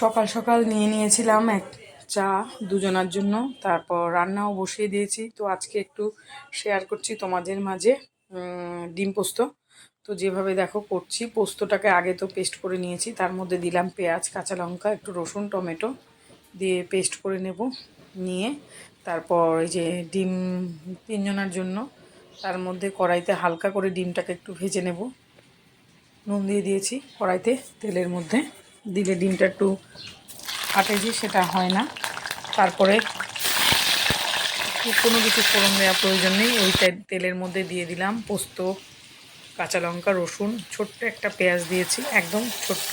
সকাল সকাল নিয়ে নিয়েছিলাম এক চা দুজনার জন্য, তারপর রান্নাও বসিয়ে দিয়েছি। তো আজকে একটু শেয়ার করছি তোমাদের মাঝে ডিম পোস্ত। তো যেভাবে দেখো করছি, পোস্তটাকে আগে তো পেস্ট করে নিয়েছি, তার মধ্যে দিলাম পেঁয়াজ, কাঁচা লঙ্কা, একটু রসুন, টমেটো দিয়ে পেস্ট করে নেব, নিয়ে তারপর এই যে ডিম তিনজনের জন্য, তার মধ্যে কড়াইতে হালকা করে ডিমটাকে একটু ভেজে নেব। নুন দিয়ে দিয়েছি কড়াইতে তেলের মধ্যে। দিলে ডিমটা একটু ফাটে যে সেটা হয় না। তারপরে কোনো কিছু ফোড়ন দেওয়া প্রয়োজন নেই। ওই তেলের মধ্যে দিয়ে দিলাম পোস্ত, কাঁচা লঙ্কা, রসুন, ছোট্ট একটা পেঁয়াজ দিয়েছি, একদম ছোট্ট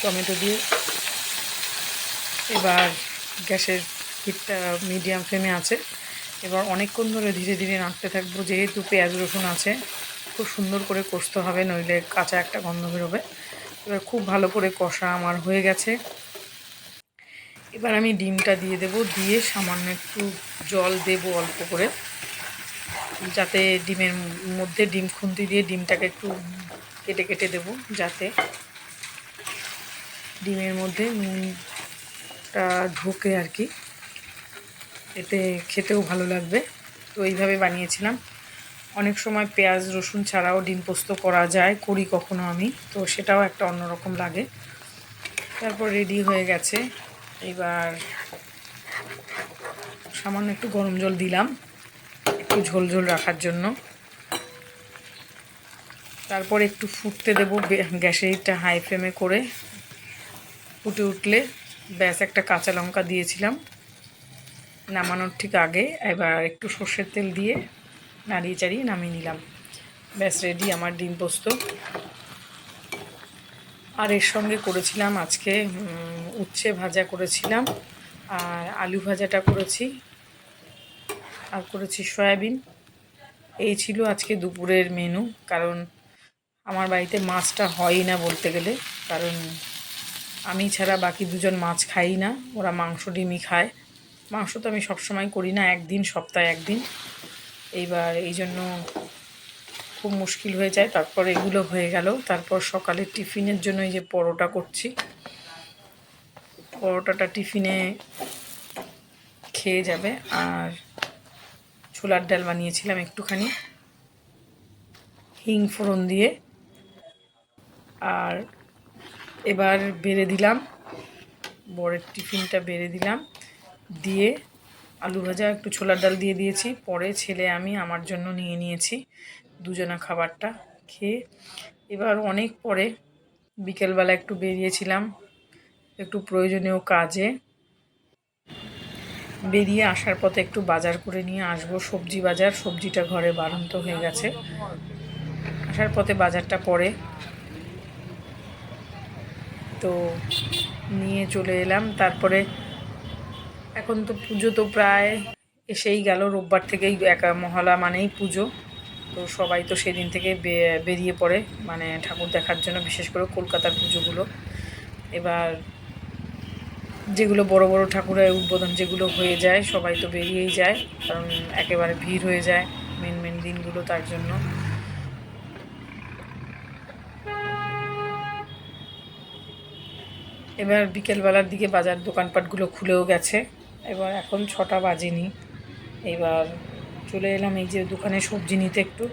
টমেটো দিয়ে। এবার গ্যাসের হিটটা মিডিয়াম ফ্লেমে আছে। এবার অনেকক্ষণ ধরে ধীরে ধীরে নাড়তে থাকব, যেহেতু পেঁয়াজ, রসুন আছে। খুব সুন্দর করে কষতে হবে, নইলে কাঁচা একটা গন্ধ বেরোবে। এবার খুব ভালো করে কষা আমার হয়ে গেছে। এবার আমি ডিমটা দিয়ে দেব, দিয়ে সামান্য একটু জল দেব অল্প করে। যাতে ডিমের মধ্যে ডিম খুন্তি দিয়ে ডিমটাকে একটু কেটে কেটে দেব, যাতে ডিমের মধ্যে নুনটা ঢোকে আর কি। এতে খেতেও ভালো লাগবে। তো এইভাবে বানিয়েছিলাম। অনেক সময় পেঁয়াজ, রসুন ছাড়াও ডিম পোস্ত করা যায়, করি কখনো আমি। তো সেটাও একটা অন্যরকম লাগে। তারপর রেডি হয়ে গেছে। এবার সামান্য একটু গরম জল দিলাম, একটু ঝোল ঝোল রাখার জন্য। তারপর একটু ফুটতে দেবো বে- গ্যাসে এটা হাই ফ্লেমে করে। ফুটে উঠলে ব্যাস একটা কাঁচা লঙ্কা দিয়েছিলাম। নামানোর ঠিক আগে। এবার একটু সর্ষের তেল দিয়ে নাড়িয়ে চাড়িয়ে নামিয়ে নিলাম। ব্যাস রেডি আমার ডিম পোস্ত। আর এর সঙ্গে করেছিলাম আজকে উচ্ছে ভাজা করেছিলাম, আর আলু ভাজাটা করেছি, আর করেছি সয়াবিন। এই ছিল আজকে দুপুরের মেনু কারণ আমার বাড়িতে মাছটা হয়ই না বলতে গেলে, কারণ আমি ছাড়া বাকি দুজন মাছ খাই না, ওরা মাংস, ডিমই খায়। মাংস তো আমি সবসময় করি না, একদিন, সপ্তাহে একদিন। এইবার এই জন্য খুব মুশকিল হয়ে যায়। তারপর এগুলো হয়ে গেল। তারপর সকালে টিফিনের জন্য এই যে পরোটা করছি। পরোটাটা টিফিনে খেয়ে যাবে। আর ছোলার ডাল বানিয়েছিলাম একটুখানি। হিং ফোড়ন দিয়ে। আর এবার বেড়ে দিলাম। বরের টিফিনটা বেড়ে দিলাম। দিয়ে আলু ভাজা, একটু ছোলার ডাল দিয়ে দিয়েছি। পরে ছেলে আমি আমার জন্য নিয়ে নিয়েছি দুজনা খাবারটা খেয়ে। এবার অনেক পরে বিকেলবেলা একটু বেরিয়েছিলাম একটু প্রয়োজনীয় কাজে। বেরিয়ে আসার পথে একটু বাজার করে নিয়ে আসব। সবজি বাজার, সবজিটা ঘরে বাড়ন্ত হয়ে গেছে। আসার পথে বাজারটা পরে। তো নিয়ে চলে এলাম। তারপরে এখন তো পুজো তো প্রায় এসেই গেল। রোববার থেকেই একা মহলা মানেই পুজো। তো সবাই তো সেদিন থেকে বেরিয়ে পড়ে। মানে ঠাকুর দেখার জন্য বিশেষ করে কলকাতার পুজোগুলো। এবার যেগুলো বড় বড় ঠাকুরের উদ্বোধন যেগুলো হয়ে যায়, সবাই তো বেরিয়েই যায়। কারণ একেবারে ভিড় হয়ে যায় মেন মেন দিনগুলো তার জন্য। এবার বিকেলবেলার দিকে বাজার দোকানপাটগুলো খুলেও গেছে। এবার এখন ছটা বাজেনি। এবার চলে এলাম এই যে দোকানে সবজি নিতে একটু।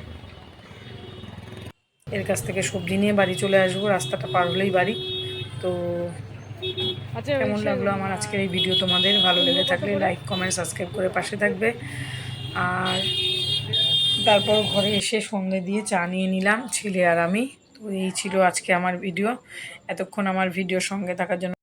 এর কাছ থেকে সবজি নিয়ে বাড়ি চলে আসব রাস্তাটা পার হলেই বাড়ি। তো আচ্ছা কেমন লাগল আমার আজকের এই ভিডিও তোমাদের? ভালো লেগে থাকলে লাইক কমেন্ট সাবস্ক্রাইব করে পাশে থাকবে। আর তারপর ঘরে এসে সন্ধে দিয়ে চা নিয়ে নিলাম ছেলে আর আমি। তো এই ছিল আজকে আমার ভিডিও এতক্ষণ আমার ভিডিওর সঙ্গে থাকার জন্য